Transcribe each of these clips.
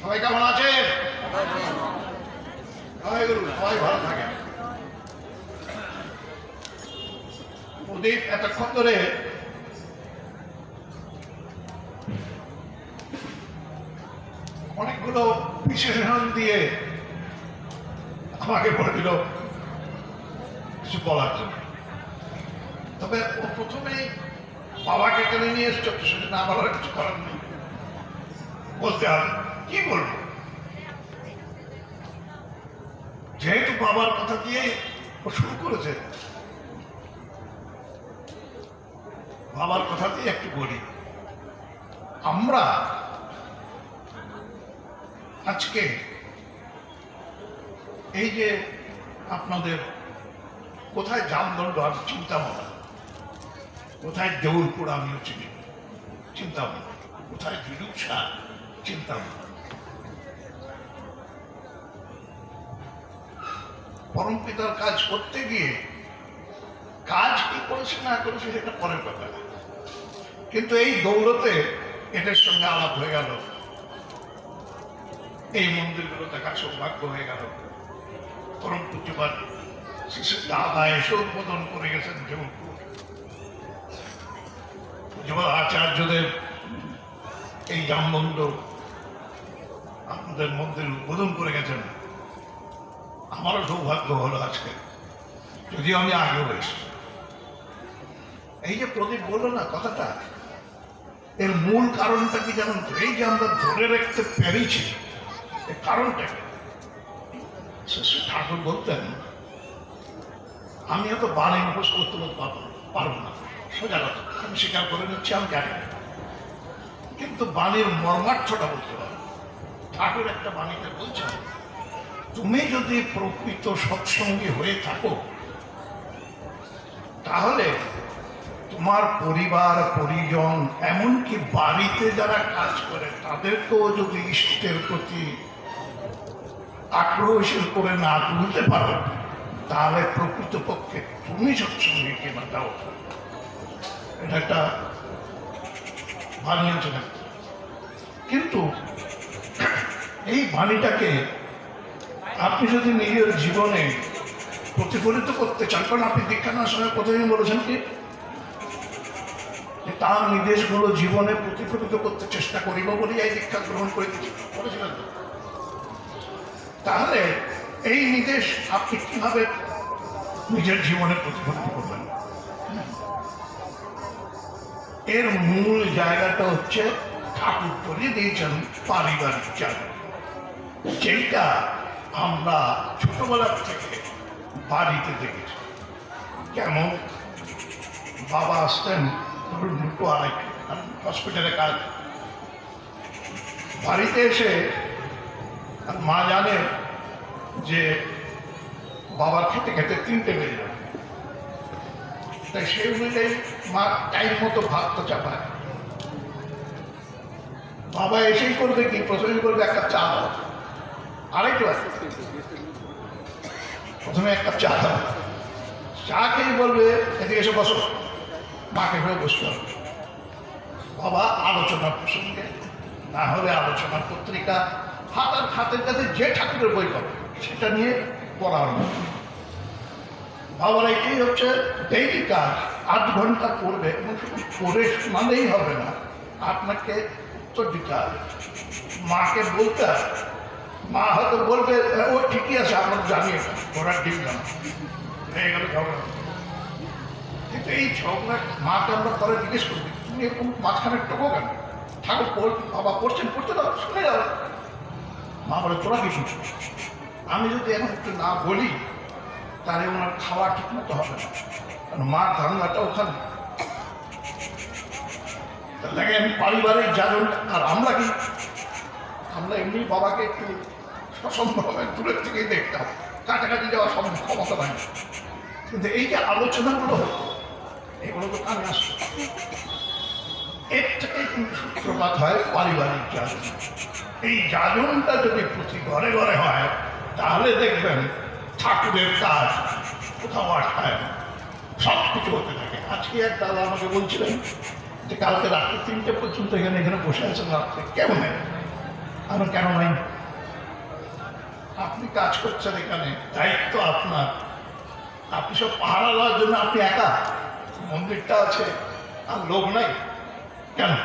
সবাই কেমন আছে সবাই ভালো থাকে প্রদীপ, এতক্ষণ ধরে অনেকগুলো বিশেষণ দিয়ে আমাকে বলে দিল কিছু বলার জন্য। তবে ও প্রথমেই বাবাকে টেনে নিয়ে এসছো না বলার কিছু করার নেই। বলতে হবে। কি বলব? যেহেতু বাবার কথা দিয়ে ও শুরু করেছে, বাবার কথা দিয়ে একটু বলি। আমরা আজকে এই যে আপনাদের কোথায় জামদণ্ড আমি চিন্তা ভাবনা কোথায় দেউলপুর আমিও চিনি চিন্তা ভাবনা কোথায় বিরুৎসা চিন্তা পরম পিতার কাজ করতে গিয়ে কাজ কি করেছে না করেছে সেটা পরের কথা। কিন্তু এই দৌলতে এদের সঙ্গে আলাপ হয়ে গেল। এই মন্দিরগুলো দেখার সৌভাগ্য হয়ে গেল। পরম শিশু দাদা এসে উদ্বোধন করে গেছেন দেবপুর পূজ্যপাত আচার্যদেব এই জামবন্ধ আপনাদের মন্দির উদ্বোধন করে গেছেন। আমারও সৌভাগ্য হলো আজকে। যদিও আমি আগেও এসেছি। এই যে প্রদীপ বলল না কথাটা, এর মূল কারণটা কি তো? এই যে আমরা ধরে রাখতে পেরেছি, এর কারণটা ঠাকুর বলতেন, আমি এত বাণী মুখোশ করতে পারব পারব না। সোজা কথা। আমি স্বীকার করে নিচ্ছি, আমি জানি কিন্তু বাণীর মর্মার্থটা বলতে পারব। ঠাকুর একটা বাণীতে বলছেন, তুমি যদি প্রকৃত সৎসঙ্গী হয়ে থাকো, তাহলে তোমার পরিবার, পরিজন, এমনকি বাড়িতে যারা কাজ করে, তাদেরকেও যদি ইষ্টের প্রতি আক্রোশীল করে না তুলতে পারো, তাহলে প্রকৃতপক্ষে তুমি সৎসঙ্গে কিনা দাও। এটা একটা বাণী আছে কিন্তু এই বাণীটাকে আপনি যদি নিজের জীবনে প্রতিফলিত করতে চান, কারণ আপনি দীক্ষা নেওয়ার সময় প্রথমেই বলেছেন কি? তার নির্দেশগুলো জীবনে প্রতিফলিত করতে চেষ্টা করিব বলেই এই দীক্ষা গ্রহণ করে বলেছিলেন তাহলে এই নির্দেশ আপনি কীভাবে নিজের জীবনে প্রতিফলিত করবেন? এর মূল জায়গাটা হচ্ছে ঠাকুর করে দিয়েছেন পারিবারিক জায়গা যেটা আমরা ছোটবেলার থেকে বাড়িতে দেখেছি। কেমন? বাবা আসতেন দুটো আড়াই হসপিটালে কাজ বাড়িতে এসে মা জানে যে বাবার খেতে খেতে তিনটে বেজে যাবে তাই সেই অনুযায়ী মা টাইম মতো ভাতটা চাপায়। বাবা এসেই করবে কি? প্রথমে করবে একটা চা দাও আরেকটু আছে। প্রথমে একটা চা দাও। চা খেয়ে বলবে, এদিকে এসে বসো। মাকে হয়ে বসতে হবে বাবা আলোচনার প্রসঙ্গে, না হলে আলোচনার পত্রিকা, হাতার খাতের কাছে যে ঠাকুরের বই পাবে, সেটা নিয়ে পড়া হবে। বাবার এটাই হচ্ছে ডেইলি কাজ। আধ ঘণ্টা পড়বে, এবং পড়ে শোনালেই হবে না। আপনাকে উত্তর দিতে হবে। মাকে বলতে হবে মা হয়তো বলবে "হ্যাঁ, ও ঠিকই আছে আমরা জানি ঘোড়ার ডিম জানো। হয়ে গেল ঝগড়া। কিন্তু এই ঝগড়া মাকে আমরা পরে জিজ্ঞেস করি তুমি এরকম মাঝখানে টোকো কেন? ঠাকুর পড় বাবা পড়ছেন পড়তে দাও শুনে যাও। মা বলে তোরা কি শুনছিস? আমি যদি এখন একটু না বলি তাহলে ওনার খাওয়া ঠিক মতো হবে কারণ মার ধারণাটা ওখানে। লাগে আমি পারিবারিক জাগরণ আর আমরা কি? আমরা এমনি বাবাকে একটু দূরের যাওয়া সম্ভব ক্ষমতা নাই কিন্তু এই যে আলোচনাগুলো, এগুলো তো এর থেকে সূত্রপাত হয় পারিবারিক এই যদি প্রতি ঘরে ঘরে হয়, তাহলে দেখবেন ঠাকুরের কাজ কোথাও আটকায় না। সব কিছু হতে থাকে। আজকে এক দাদা আমাকে বলছিলেন যে, কালকে রাত্রে তিনটে পর্যন্ত এখানে এখানে বসে আছেন রাত্রে। কেমন? আমি কেন নাই? আপনি কাজ করছেন এখানে, দায়িত্ব আপনার। আপনি সব পাহারা দেওয়ার জন্য আপনি একা। মন্দিরটা আছে, আর লোক নাই। কেন?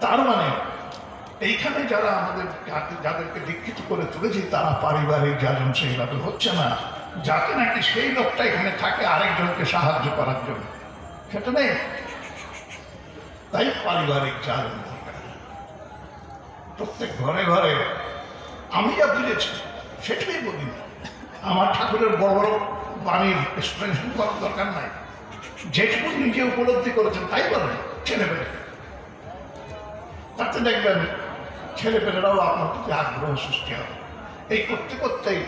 তার মানে এইখানে যারা আমাদের যাদেরকে দীক্ষিত করে তুলেছি, তারা পারিবারিক যাজন সেইভাবে হচ্ছে না। যাতে নাকি সেই লোকটা এখানে থাকে আরেকজনকে সাহায্য করার জন্য। সেটা নেই। তাই পারিবারিক যাজন দরকার। প্রত্যেক ঘরে ঘরে আমি যা বুঝেছি, সেটাই বলি আমার ঠাকুরের বড় বড় বাণীর এক্সপ্লেনেশন করার দরকার নাই। যেটুকু নিজে উপলব্ধি করেছেন, তাই বলেন ছেলেমেয়ে তাতে দেখবেন ছেলেপেলেরাও আপনার প্রতি আগ্রহ সৃষ্টি হবে। এই করতে করতেই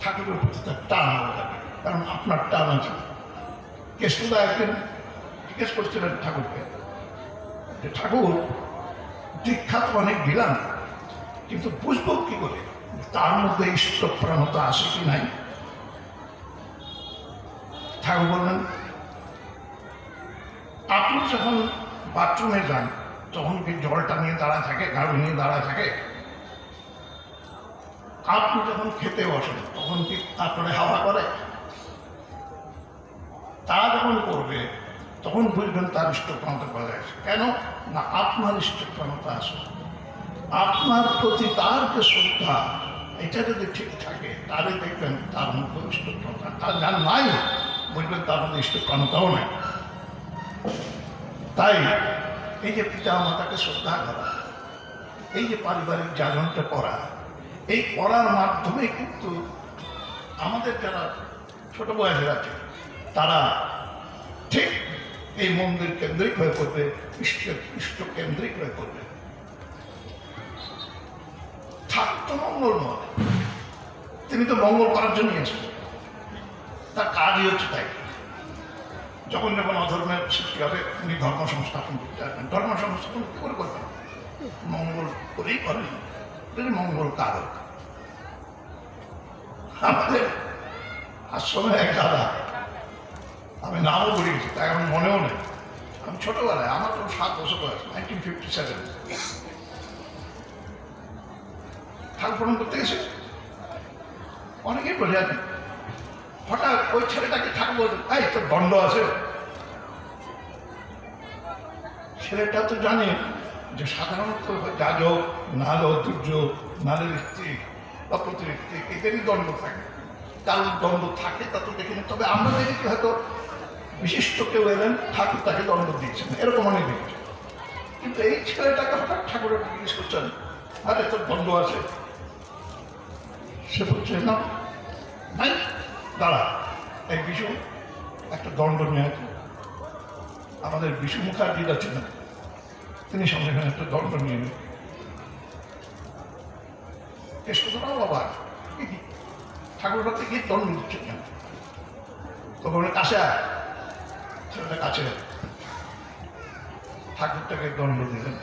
ঠাকুরের প্রতি তার টান হয়ে যাবে। কারণ আপনার টান আছে। কেষ্টদা একদিন জিজ্ঞেস করছিলেন ঠাকুরকে যে, ঠাকুর দীক্ষা তো অনেক দিলাম। কিন্তু বুঝব কি করে? তার মধ্যে ইষ্টপ্রাণতা আছে কি নাই? ঠাকুর বললেন, আপনি যখন বাথরুমে যান, তখন কি জলটা নিয়ে দাঁড়ায় থাকে গাড়ি নিয়ে দাঁড়ায় থাকে? আপনি যখন খেতে বসেন, তখন কি তারপরে হাওয়া করে? তা যখন করবে, তখন বুঝবেন তার ইষ্টপ্রাণতা পাওয়া যাচ্ছে। কেন? না, আপনার ইষ্টপ্রাণতা আছে। আপনার প্রতি তার যে শ্রদ্ধা, এটা যদি ঠিক থাকে, তাহলে দেখবেন তার মধ্যে ইষ্টপ্রাণতা তার যার নাই, বুঝবেন তার মধ্যে ইষ্টপ্রাণতাও নাই। তাই এই যে পিতা মাতাকে শ্রদ্ধা করা, এই যে পারিবারিক জাগরণটা করা এই করার মাধ্যমে কিন্তু আমাদের যারা ছোট বয়সের আছে, তারা ঠিক এই মন্দির কেন্দ্রিক হয়ে পড়বে ইষ্ট ইষ্ট কেন্দ্রিক হয়ে পড়বে। থাকতো মঙ্গলময় তিনি তো মঙ্গল করার জন্য এসেছেন তার কাজই হচ্ছে তাই। যখন যখন অধর্মের সৃষ্টি হবে, উনি ধর্ম সংস্থাপন করতে আসবেন। ধর্ম সংস্থাপন কি করে করবেন মঙ্গল করেই করেন। তিনি মঙ্গল কারক। আমাদের আশ্রমে এক দাদা, আমি নামও বলে তাই আমার মনেও নেই। আমি ছোটবেলায়, আমার তো সাত বছর বয়স নাইনটিন ফিফটি সেভেন প্রণাম করতে গেছে? অনেকেই বলে, আর, হঠাৎ ওই ছেলেটাকে ঠাকুর এই, তোর দণ্ড আছে? ছেলেটা তো জানে যে সাধারণত যাজক নালো দুর্যোগ নালের স্ত্রী বা প্রতিরিক্তি এদেরই দণ্ড থাকে। কারোর দণ্ড থাকে, তা তো দেখিনি তবে আমরা দেখেছি হয়তো বিশিষ্ট কেউ এলেন, ঠাকুর তাকে দণ্ড দিয়েছেন। এরকম অনেক দেখেছি। কিন্তু এই ছেলেটাকে হঠাৎ ঠাকুরের জিজ্ঞেস করছেন, আরে, তোর দণ্ড আছে? সে বলছে না নাই দাঁড়া। এক বিশু, একটা দণ্ড নিয়ে আছে আমাদের বিশু মুখার্জিরা ছিলেন। তিনি সঙ্গে সঙ্গে একটা দণ্ড নিয়ে নেন কেষ্টদাও বাবা? ঠাকুর কাছে গিয়ে দণ্ড দিচ্ছে কেন? তখন কাছে ছেলেটা কাছে ঠাকুরটাকে দণ্ড দিলেন।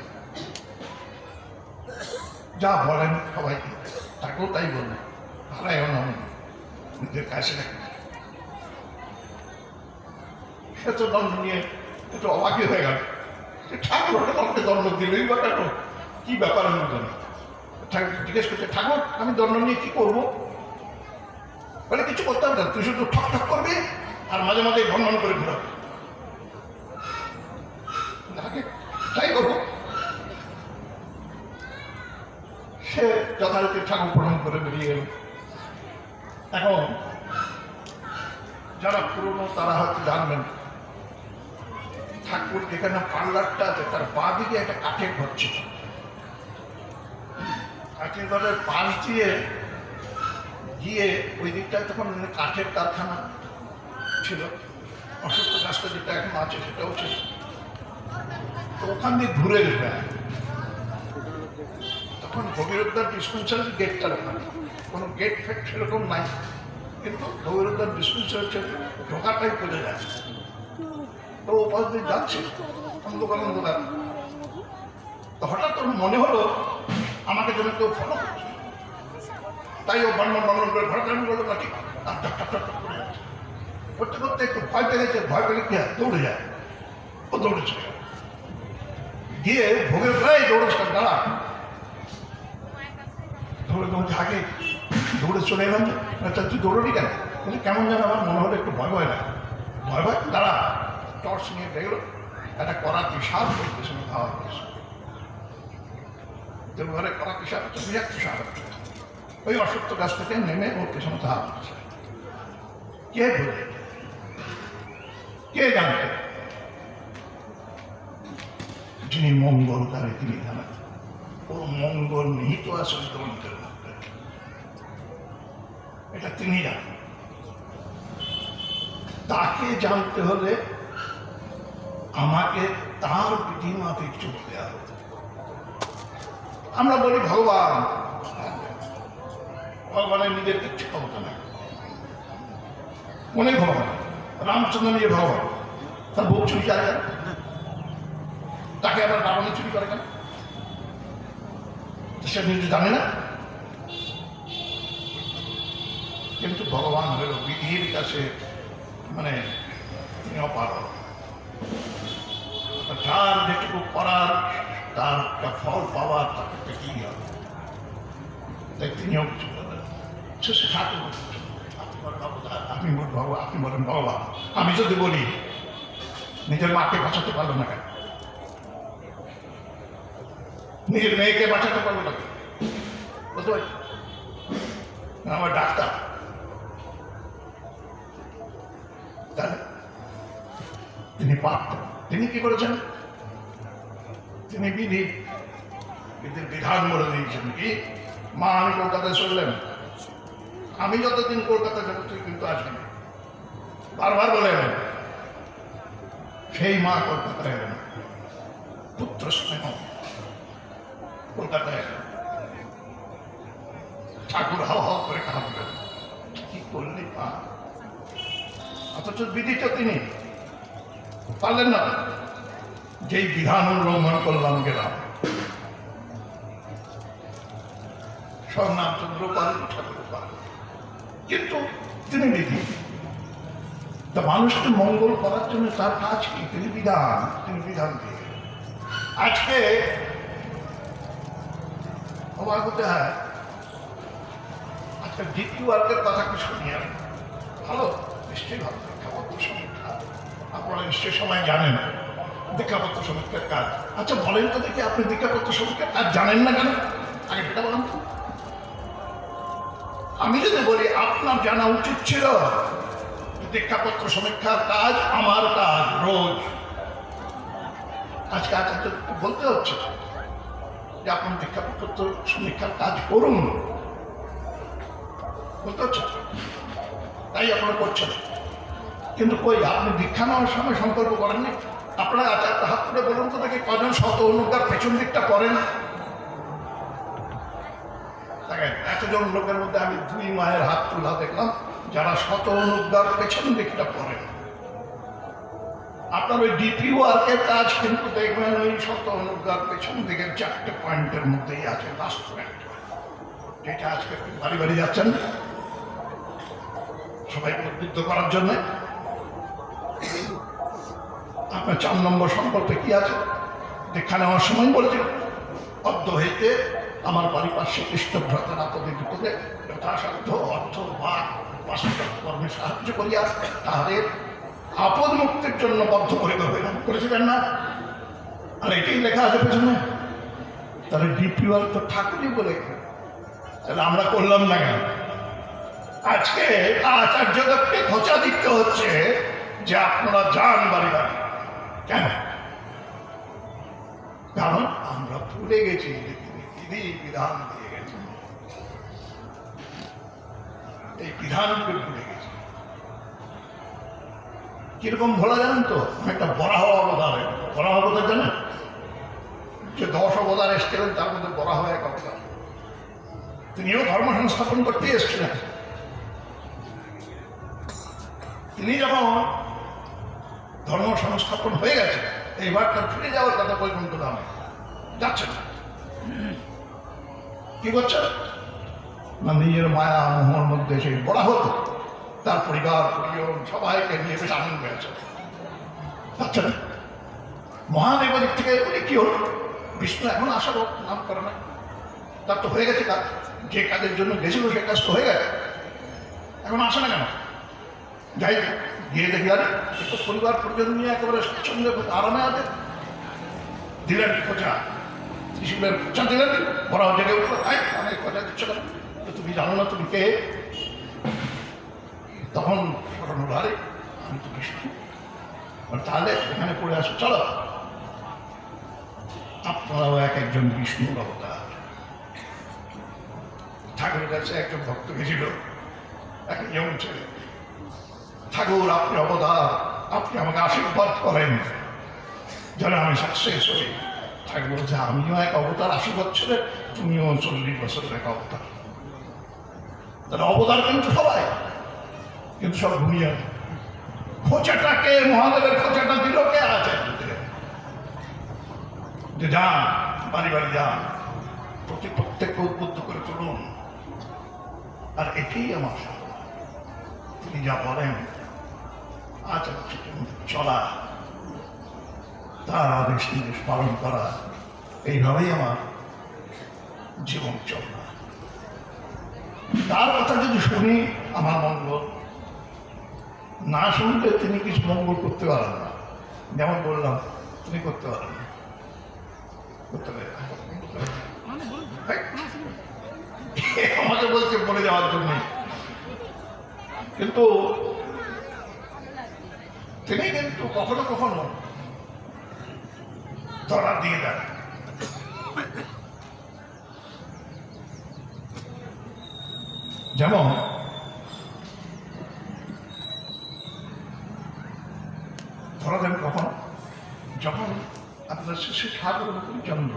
যা বলেন সবাইকে। তাকেও তাই বললেন। ভাড়ায় আমি নিজের কাছে রাখি। সে তো দণ্ড নিয়ে একটু অবাকই হয়ে গেল। ঠাকুর আমাকে দণ্ড দিলই বা কেন কি ব্যাপার আমি জানি ঠাকুর জিজ্ঞেস করছে, ঠাকুর, আমি দণ্ড নিয়ে কি করব? বলে, কিছু করতে হবে না, তুই শুধু ঠক ঠক করবি আর মাঝে মাঝে ভ্রমণ করে ঘুরাবি। তাই করব। সে যথারীতি ঠাকুর প্রণাম করে বেরিয়ে গেল এখন যারা পুরনো তারা হয়তো জানবেন, ঠাকুর যেখানে পার্লারটা আছে, তার বাঁ দিকে একটা কাঠের ঘর ছিল। কাঠের ঘরের পাশ দিয়ে গিয়ে ওই দিকটায় তখন কাঠের কারখানা ছিল। অসুস্থ গাছটা যেটা এখন আছে সেটাও ছিল। তো ওখান দিয়ে ঘুরে হয়। তখন ভগীরথদার ডিসপেন্সারি গেটটা ওখানে কোনো গেট ফেট সেরকম নাই। কিন্তু ভগীরথদার ডিসপেন্সারি ঢোকাটাই পড়ে যায়। তো পাশ দিয়ে যাচ্ছে, অন্ধকার অন্ধকার। তো হঠাৎ ওর মনে হলো, আমাকে যেন কেউ ফলো করছে। তাই ও বন্ধন বন্ধন করে ঘরে আমি টক করে করতে করতে একটু ভয় পেয়ে গেছে, ভয় পেলে কি দৌড়ে যায়। ও দৌড়েছে। গিয়ে ভোগের প্রায় দৌড়েছে দাঁড়া দৌড়ে দৌড়ে আগে দৌড়ে চলে এলাম আচ্ছা তুই দৌড়লি কেন? বলে, কেমন যেন আমার মনে হলো একটু ভয় ভয় লাগে। ভয় ভয়? দাঁড়া, টর্চ নিয়ে দেখল একটা কড়া বিশাল করতেছে খাওয়া হয়েছে। তোর ঘরে কড়া বিশাল হচ্ছে বিরাট বিশাল হচ্ছে ওই অসত্য গাছ থেকে নেমে ওর পেছনে ধাপ হচ্ছে। কে বলে? কে জানতে? যিনি মঙ্গল তারে তিনি জানান ও মঙ্গল নিহিত আছে গ্রন্থের মধ্যে এটা তিনি জানেন। তাকে জানতে হলে আমাকে তার বিধি মাফিক চলতে হবে। আমরা বলি, ভগবান। ভগবানের নিজের কিচ্ছু ক্ষমতা নাই। অনেক ভগবান। রামচন্দ্র নিজে ভগবান। তার বউ চুরি কেন? তাকে আবার রাবণে চুরি করে কেন? সে নিজে জানে না। কিন্তু ভগবান হইল, বিধির কাছে মানে তিনি অপার যার যেটুকু করার, তার একটা ফল পাওয়ার, তাকে পেতেই হবে। তাই তিনিও কিছু আপনি ভগবান আপনি বলেন ভগবান। আমি যদি বলি, নিজের মাকে বাঁচাতে পারল না কেন? নিজের মেয়েকে বাঁচাতে পারব না কেন? বুঝতে পারছি আমার ডাক্তার তাহলে তিনি পারতেন তিনি কি করেছেন? তিনি বিধি, বিধির বিধান বলে দিয়েছেন কি? মা, আমি কলকাতায় চললেন আমি যতদিন কলকাতা যাব, তুই কিন্তু আসবি না। বারবার বলেন সেই মা কলকাতায় এলেন। পুত্র স্নেহ। কলকাতায় এলেন। ঠাকুর হাও হাও করে কাঁদলেন। কি করলি মা? অথচ বিধিটা তিনি পারলেন না। যেই বিধান উল্লঙ্ঘন করলাম গেলাম। স্বর্ণামচন্দ্র পারেন ঠাকুর কিন্তু তিনি বিধি তা মানুষকে মঙ্গল করার জন্য তার কাজ কি? তিনি বিধান তিনি বিধান দিয়ে আজকে অবাক হতে হয় আচ্ছা দ্বিতীয় ওয়ার্কের কথা কি শুনি আমি ভালো, নিশ্চয়ই ভালো। আপনারা নিশ্চয়ই সময় জানেন দীক্ষাপত্র সমীক্ষার কাজ। আচ্ছা বলেন তো দেখি আপনি দীক্ষাপত্র সমীক্ষার কাজ জানেন না কেন? আগে সেটা বলেন তো। আমি যদি বলি, আপনার জানা উচিত ছিল দীক্ষাপত্র সমীক্ষার কাজ আমার কাজ রোজ। আজকে আচার্য বলতে হচ্ছে যে আপনি দীক্ষাপত্র সমীক্ষার কাজ করুন। বলতে হচ্ছে? তাই আপনারা করছেন। কিন্তু কই, আপনি দীক্ষা নেওয়ার সময় সংকল্প করেননি? আপনারা আচার্য হাত তুলে বলুন তো দেখি কজন শত অনুজ্ঞার পেছন দিকটা করেন। এতজন লোকের মধ্যে আমি দুই মায়ের হাত তোলা দেখলাম, যারা শত অনুজ্ঞার পেছন দিকটা করেন। আপনার ওই ডিপি ওয়ার্কের কাজ কিন্তু দেখবেন ওই শত অনুজ্ঞার পেছন দিকের চারটে পয়েন্টের মধ্যেই আছে লাস্ট পয়েন্ট যেটা আজকে বাড়ি বাড়ি যাচ্ছেন সবাই উদ্বুদ্ধ করার জন্য। আপনার চার নম্বর সম্পর্কে কি আছে? দীক্ষা নেওয়ার সময় বলেছিল অর্ধ হইতে আমার পারিপার্শ্বিক ইষ্টভ্রতার আপদে বিপদে যথাসাধ্য অর্থ বা কর্মে সাহায্য করিয়া তাহাদের আপদ মুক্তির জন্য বদ্ধ করে হইলাম করেছিলেন না? আর এটাই লেখা আছে পেছনে। তাহলে ডিপিওয়াল তো ঠাকুরই বলে, তাহলে আমরা করলাম না কেন? আজকে আচার্যদেবকে খোঁচা দিতে হচ্ছে যে আপনারা যান বাড়ি বাড়ি। কেন? কারণ আমরা ভুলে গেছি যে তিনি বিধি বিধান দিয়ে গেছেন। এই বিধানকে ভুলে গেছি। কীরকম ভোলা জানেন তো? একটা বরাহ অবতার বরাহ অবতার জানেন? যে দশ অবতার এসছিলেন, তার মধ্যে বরাহ এক অবতার। তিনিও ধর্ম সংস্থাপন করতে এসেছিলেন। তিনি যখন ধর্ম সংস্থাপন হয়ে গেছে এইবার তার ফিরে যাওয়ার কথা বৈকুণ্ঠ ধামে যাচ্ছে না। কি করছে? না, নিজের মায়া মোহর মধ্যে সেই বড়া হতো, তার পরিবার, পরিজন সবাইকে নিয়ে বেশ আনন্দ হয়েছে। যাচ্ছে না। মহাদেবের থেকে উনি কি হল? বিষ্ণু এখন আসার নাম করে না। তার তো হয়ে গেছে কাজ। যে কাজের জন্য গেছিল, সে কাজ তো হয়ে গেছে। এখন আসে না কেন? যাই গিয়ে দেখি, আরে এ তো পরিবার পরিজন নিয়ে একেবারে স্বচ্ছন্দে আরামে আছে। দিলেন খোঁচা ত্রিশুলের খোঁচা দিলেন বড় জেগে উঠল তাই অনেক খোঁচা দিচ্ছ তো তুমি জানো না তুমি কে? তখন স্মরণ হলো, আরে, আমি তো বিষ্ণু। তাহলে এখানে পড়ে আসো, চলো। আপনারাও এক একজন বিষ্ণুর অবতার। ঠাকুরের কাছে একজন ভক্ত গেছিল, এক ইয়ং ছেলে। ঠাকুর, আপনি অবতার আপনি আমাকে আশীর্বাদ করেন। যেন আমি সাকসেস হই। ঠাকুর বলছে আমিও এক অবতার আশি বছরের তুমিও চল্লিশ বছরের এক অবতার। তাহলে অবতার কিন্তু সবাই, কিন্তু সব ঘুমিয়ে খোঁচাটাকে মহাদেবের খোঁচাটা দিল কে? আছে যে যান, বাড়ি বাড়ি যান। প্রতি প্রত্যেককে উদ্বুদ্ধ করে তুলুন আর এটাই আমার তিনি যা বলেন আচার চলা। তার আদেশ নির্দেশ পালন করা, এইভাবেই আমার জীবন চলা তার কথা যদি শুনি, আমার মঙ্গল। না শুনলে তিনি কিছু মঙ্গল করতে পারেন না। যেমন বললাম, তিনি করতে পারেন না। আমাকে বলছে বলে যাওয়ার জন্য কিন্তু তিনি কিন্তু কখনো কখনো ধরা দিয়ে দেন যেমন, ধরা দেন কখন, যখন আপনার শিশু ঠাকুর চন্দ্র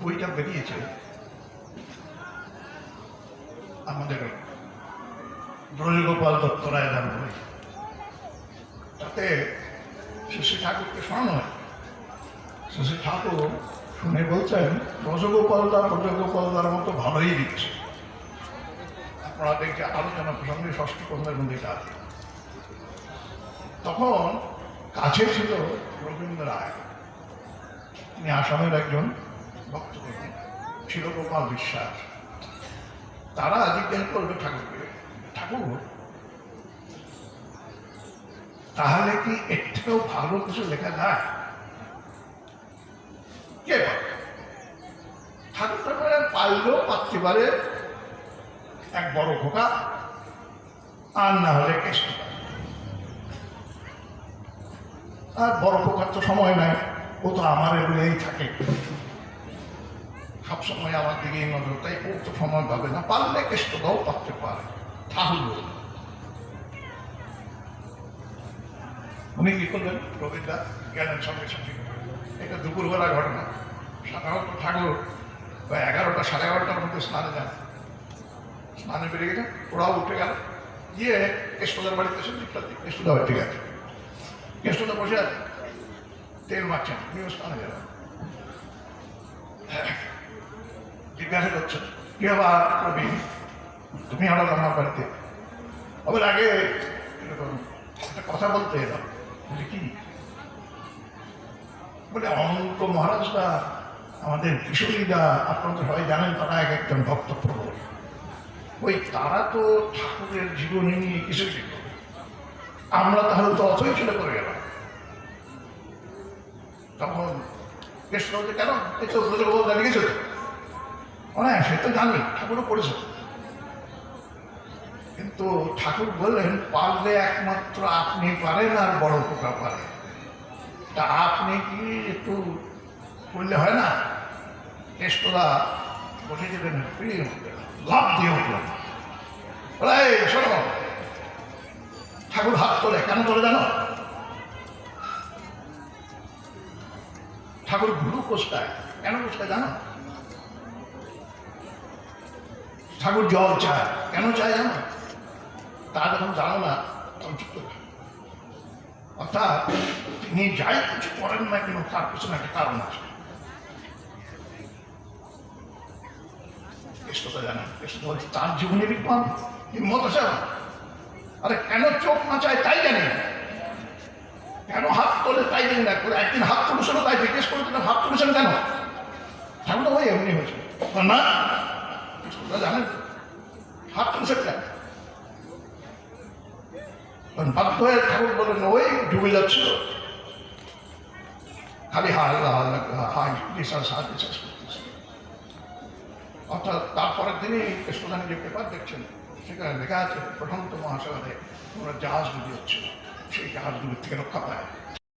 বইটা বেরিয়েছে, আমাদের ব্রজগোপাল দত্ত রায়দার বই তাতে শিশু ঠাকুরকে শোনানো হয়। শিশু ঠাকুর শুনে বলছেন, ব্রজগোপালদা, ব্রজগোপালদার মতো ভালোই দিচ্ছে আপনারা দেখছে আলোচনা প্রসঙ্গে ষষ্ঠ মধ্যে কাজ তখন কাছে ছিল রবীন্দ্র রায়। তিনি আসামের একজন ভক্ত ছিল গোপাল বিশ্বাস। তারা জিজ্ঞেস করবে ঠাকুরকে, ঠাকুর তাহলে কি এর থেকেও ভালো কিছু লেখা যায়? কে ঠাকুর পাইলেও পারতে পারে এক বড় খোকা, আর না হলে কেষ্ট আর বড় খোকার তো সময় নাই, ও তো আমার এগুলোই থাকে। সবসময় আমার দিকে নজর, তাই ও তো সময় পাবে না, পারলে কেষ্টটাও পারতে পারে ঠাকুর উনি কি করলেন রবীন্দ্র গেলেন সঙ্গে সঙ্গে। এটা দুপুরবেলা ঘটনা। সাধারণত ঠাকুর বা এগারোটা, সাড়ে এগারোটার মধ্যে স্নানে যান স্নানে বেরিয়ে গেছে ওরাও উঠে গেল। গিয়ে কেষ্টদার বাড়িতে এসে দিকটা কেষ্টদা বাড়িতে গেছে কেষ্টদা বসে আছে। তেল মারছেন, উনিও স্নানে যাবেন। জিজ্ঞাসা করছেন, কি বাবা রবি? তুমি হঠাৎ আমার বাড়িতে? আবার আগে এরকম একটা কথা বলতে এলাম। বলে অনন্ত মহারাজরা আমাদের কিশোরীরা আপনারা তো সবাই জানেন তারা এক একজন ভক্ত প্রবল। ওই তারা তো ঠাকুরের জীবনী নিয়ে কিছু লিখবে আমরা তাহলে তো অথই ছেলে করে গেলাম। তখন কৃষ্ণ কেন? এই তো ব্রজগোপাল দাঁড়িয়ে গেছে তো? হ্যাঁ সে তো জানি, ঠাকুরও পড়েছে। কিন্তু ঠাকুর বললেন পারলে একমাত্র আপনি পারেন আর বড় পোকা পারে তা আপনি কি একটু করলে হয় না? কেষ্টদা বসে মধ্যে লাভ দিয়ে "এই, শোনো ঠাকুর হাত তোলে কেন তোলে জানো? ঠাকুর গুরু কোষ্টায় কেন কোষ্টায় জানো? ঠাকুর জল চায় কেন চায় জানো? তা যখন জানো না, তখন চুপ করে অর্থাৎ তিনি যাই কিছু করেন না কেন, তার পিছনে একটা কারণ আছে। জানেন তার জীবনে বিদ্বান হিম্মত আছে আরে কেন চোখ না চায় তাই জানি কেন হাত তোলে তাই জানি না। করে একদিন হাত তুলেছিল তাই, জিজ্ঞেস করেছিলাম হাত তুলেছেন কেন? ঠাকুরটা ওই এমনি হয়েছে। না জানেন। হাত তুলেছেন কেন? বাধ্য হয়ে ঠাকুর বলেন ওই ডুবে যাচ্ছিল। খালি হা আল্লাহ আল্লাহ হাই বিশ্বাস হাত বিশ্বাস করতেছে। অর্থাৎ তারপরের দিনই স্টুডেন্ট যে পেপার দেখছেন, সেখানে লেখা আছে প্রশান্ত মহাসাগরে তোমরা জাহাজ ডুবে হচ্ছিল সেই জাহাজগুলির থেকে রক্ষা পায়।